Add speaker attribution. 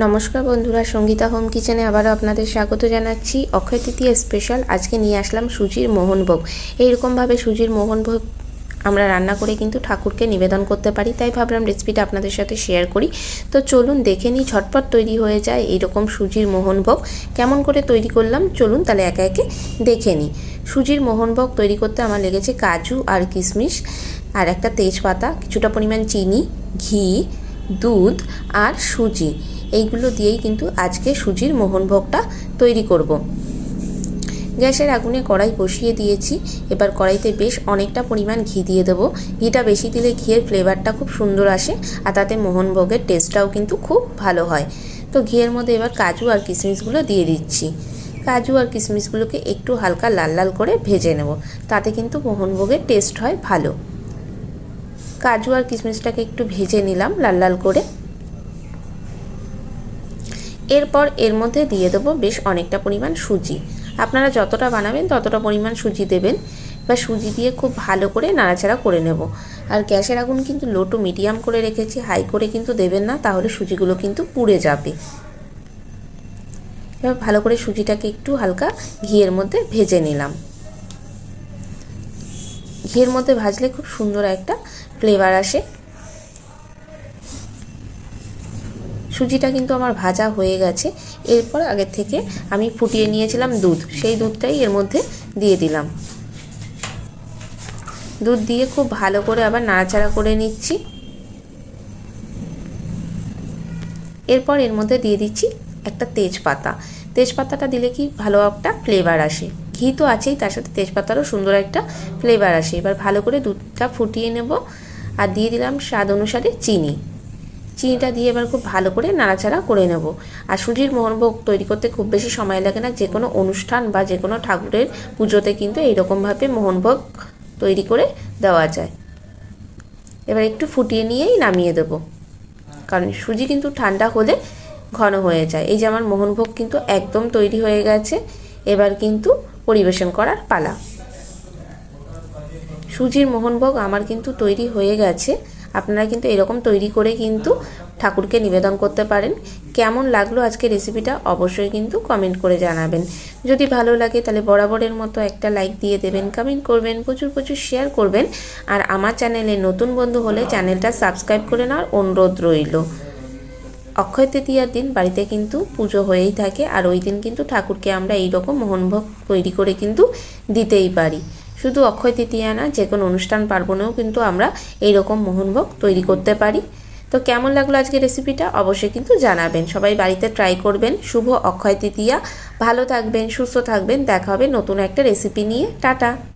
Speaker 1: নমস্কার বন্ধুরা, সঙ্গীতা হোম কিচেনে আবারও আপনাদের স্বাগত জানাচ্ছি। অক্ষয় তৃতীয়া স্পেশাল আজকে নিয়ে আসলাম সুজির মোহনভোগ এইরকমভাবে সুজির মোহনভোগ আমরা রান্না করে কিন্তু ঠাকুরকে নিবেদন করতে পারি, তাই ভাবলাম রেসিপিটা আপনাদের সাথে শেয়ার করি। তো চলুন দেখে নিই, ঝটপট তৈরি হয়ে যায় এইরকম সুজির মোহনভোগ কেমন করে তৈরি করলাম, চলুন তাহলে একে একে দেখে নিই। সুজির মোহনভোগ তৈরি করতে আমার লেগেছে কাজু আর কিশমিশ, আর একটা তেজপাতা, কিছুটা পরিমাণ চিনি, ঘি দুধ আর সুজি। এইগুলো দিয়েই কিন্তু আজকে সুজির মোহনভোগটা তৈরি করব। গ্যাসের আগুনে কড়াই বসিয়ে দিয়েছি। এবার কড়াইতে বেশ অনেকটা পরিমাণ ঘি দিয়ে দেবো। ঘিটা বেশি দিলে ঘিয়ের ফ্লেভারটা খুব সুন্দর আসে আর তাতে মোহনভোগের টেস্টটাও কিন্তু খুব ভালো হয়। তো ঘিয়ের মধ্যে এবার কাজু আর কিশমিশগুলো দিয়ে দিচ্ছি। কাজু আর কিশমিশগুলোকে একটু হালকা লাল লাল করে ভেজে নেব। তাতে কিন্তু মোহনভোগের টেস্ট হয় ভালো। কাজু আর কিশমিশটাকে একটু ভেজে নিলাম লাল লাল করে। এরপর এর মধ্যে দিয়ে দেবো বেশ অনেকটা পরিমাণ সুজি। আপনারা যতটা বানাবেন ততটা পরিমাণ সুজি দেবেন বা সুজি দিয়ে খুব ভালো করে নাড়াচাড়া করে নেব। আর গ্যাসের আগুন কিন্তু লো টু মিডিয়াম করে রেখেছি, হাই করে কিন্তু দেবেন না, তাহলে সুজিগুলো কিন্তু পুড়ে যাবে। এবার ভালো করে সুজিটাকে একটু হালকা ঘিয়ের মধ্যে ভেজে নিলাম। ঘিয়ের মধ্যে ভাজলে খুব সুন্দর একটা ফ্লেভার আসে। সুজিটা কিন্তু আমার ভাজা হয়ে গেছে। এরপর আগের থেকে আমি ফুটিয়ে নিয়েছিলাম দুধ। সেই দুধটাই এর মধ্যে দিয়ে দিলাম। দুধ দিয়ে খুব ভালো করে আবার নাড়াচাড়া করে নিচ্ছি। এরপর এর মধ্যে দিয়ে দিচ্ছি একটা তেজপাতা। তেজপাতাটা দিলে কি ভালো একটা ফ্লেভার আসে। ঘি তো আছেই, তার সাথে তেজপাতারও সুন্দর একটা ফ্লেভার আসে। এবার ভালো করে দুধটা ফুটিয়ে নেব আর দিয়ে দিলাম স্বাদ অনুসারে চিনি। চিনিটা দিয়ে এবার খুব ভালো করে নাড়াচাড়া করে নেব। আর সুজির মোহনভোগ তৈরি করতে খুব বেশি সময় লাগে না, যে কোনো অনুষ্ঠান বা যে কোনো ঠাকুরের পুজোতে কিন্তু এইরকমভাবে মোহনভোগ তৈরি করে দেওয়া যায়। এবার একটু ফুটিয়ে নিয়েই নামিয়ে দেবো। কারণ সুজি কিন্তু ঠান্ডা হলে ঘন হয়ে যায়। এই যে আমার মোহনভোগ কিন্তু একদম তৈরি হয়ে গেছে। এবার কিন্তু পরিবেশন করার পালা। সুজির মোহনভোগ আমার কিন্তু তৈরি হয়ে গেছে। আপনারা কিন্তু এরকম তৈরি করে কিন্তু ঠাকুরকে নিবেদন করতে পারেন। কেমন লাগল আজকে রেসিপিটা অবশ্যই কিন্তু কমেন্ট করে জানাবেন। যদি ভালো লাগে তাহলে বরাবরের মতো একটা লাইক দিয়ে দেবেন, কমেন্ট করবেন, প্রচুর প্রচুর শেয়ার করবেন। আর আমার চ্যানেলে নতুন বন্ধু হলে চ্যানেলটা সাবস্ক্রাইব করে নেওয়ার অনুরোধ রইল। অক্ষয় তৃতীয়ার দিন বাড়িতে কিন্তু পুজো হয়েই থাকে আর ওই দিন কিন্তু ঠাকুরকে আমরা এই এইরকম মোহনভোগ তৈরি করে কিন্তু দিতেই পারি। শুধু অক্ষয় তৃতীয়া না, যে কোনো অনুষ্ঠান পার্বণেও কিন্তু আমরা এইরকম মোহনভোগ তৈরি করতে পারি। তো কেমন লাগল আজকে রেসিপিটা অবশ্যই কিন্তু জানাবেন। সবাই বাড়িতে ট্রাই করবেন। শুভ অক্ষয় তৃতীয়া। ভালো থাকবেন, সুস্থ থাকবেন। দেখা হবে নতুন একটা রেসিপি নিয়ে। টাটা।